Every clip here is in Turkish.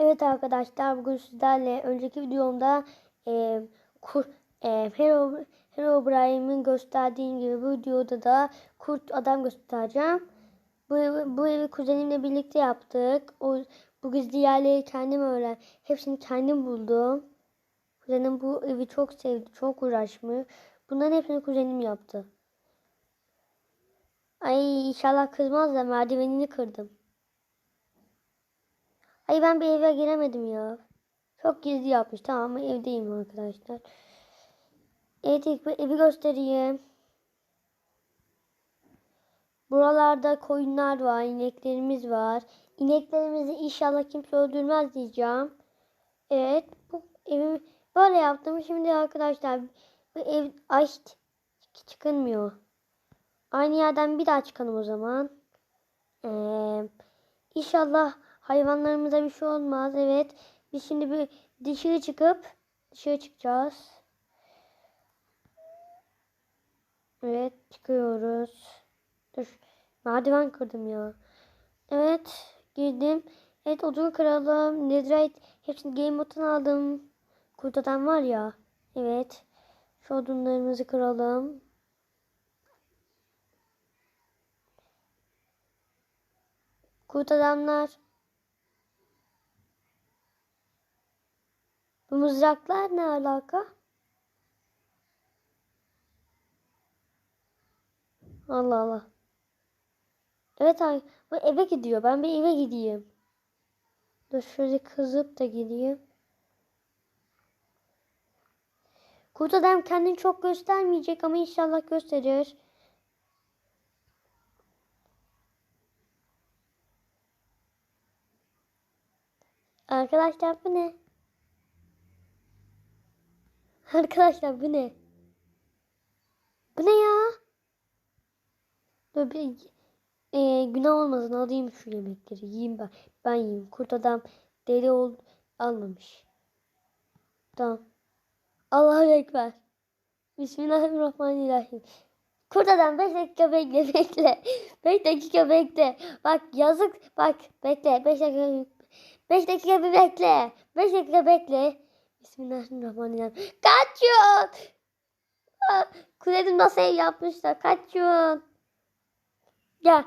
Evet arkadaşlar bugün sizlerle önceki videomda e, kur, e, Hero, Herobrine'in gösterdiğim gibi bu videoda da kurt adam göstereceğim. Bu, bu evi kuzenimle birlikte yaptık. O, bu gizli yerleri kendim öğren. Hepsini kendim buldum. Kuzenim bu evi çok sevdi. Çok uğraşmış. Bunların hepsini kuzenim yaptı. Ay inşallah kızmaz da merdivenini kırdım. Ay ben bir eve giremedim ya. Çok gizli yapmış. Tamam ama evdeyim arkadaşlar. Evet ilk bir evi göstereyim. Buralarda koyunlar var, ineklerimiz var. İneklerimizi inşallah kimse öldürmez diyeceğim. Evet bu evi böyle yaptım. Şimdi arkadaşlar bu ev ay çık- çıkılmıyor. Aynı yerden bir daha çıkalım o zaman. Ee, İnşallah hayvanlarımıza bir şey olmaz. Evet. Biz şimdi bir dışarı çıkıp dışarı çıkacağız. Evet çıkıyoruz. Dur. Merdiven kırdım ya. Evet girdim. Evet odunu kıralım. Netherite hepsini game moduna aldım. Kurt adam var ya. Evet. Şu odunlarımızı kıralım. Kurt adamlar. Bu mızraklar ne alaka? Allah Allah. Evet abi bu eve gidiyor. Ben bir eve gideyim. Dur şöyle kızıp da gideyim. Kurt adam kendini çok göstermeyecek ama inşallah gösterir. Arkadaşlar bu ne? Arkadaşlar bu ne? Bu ne ya? Dur bir e, günah olmasın alayım şu yemekleri yiyeyim ben. Ben yiyeyim. Kurt adam deli ol almamış. Tamam. Allahu Ekber. Bismillahirrahmanirrahim. Kurt adam 5 dakika bekle bekle. 5 dakika bekle. Bak yazık bak bekle 5 dakika 5 dakika bir bekle. 5 dakika bekle. Bismillahirrahmanirrahim. Kaçın. Kuzenim nasıl ev yapmışlar. Kaçın. Gel.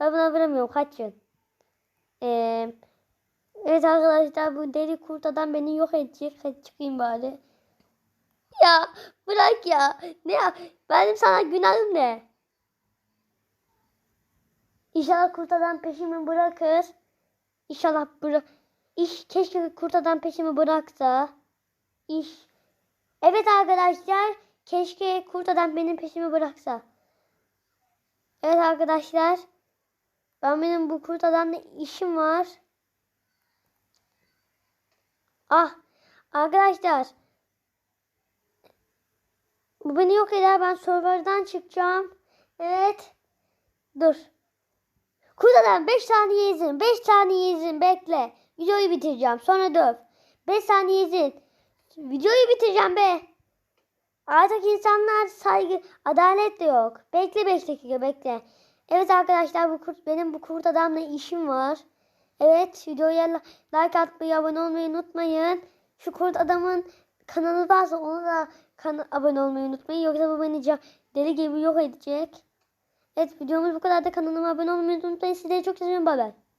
Ben buna vuramıyorum. Kaçın. Ee, evet arkadaşlar bu deli kurt adam beni yok edecek. Hadi çıkayım bari. Ya bırak ya. Ne ya? Benim sana günahım ne? İnşallah kurt adam peşimi bırakır. İnşallah bırak. İş keşke kurt adam peşimi bıraksa. İş. Evet arkadaşlar. Keşke kurt adam benim peşimi bıraksa. Evet arkadaşlar. Ben benim bu kurt adamla işim var. Ah. Arkadaşlar. Bu beni yok eder. Ben serverdan çıkacağım. Evet. Dur. Kurt adam 5 saniye izin. 5 saniye izin. Bekle. Videoyu bitireceğim. Sonra döv. 5 saniye izin. Videoyu bitireceğim be. Artık insanlar saygı, adalet de yok. Bekle 5 dakika bekle. Evet arkadaşlar bu kurt benim bu kurt adamla işim var. Evet videoya like atmayı, abone olmayı unutmayın. Şu kurt adamın kanalı varsa ona da kana- abone olmayı unutmayın. Yoksa bu beni deli gibi yok edecek. Evet videomuz bu kadar da kanalıma abone olmayı unutmayın. Sizleri çok seviyorum. Bay bay.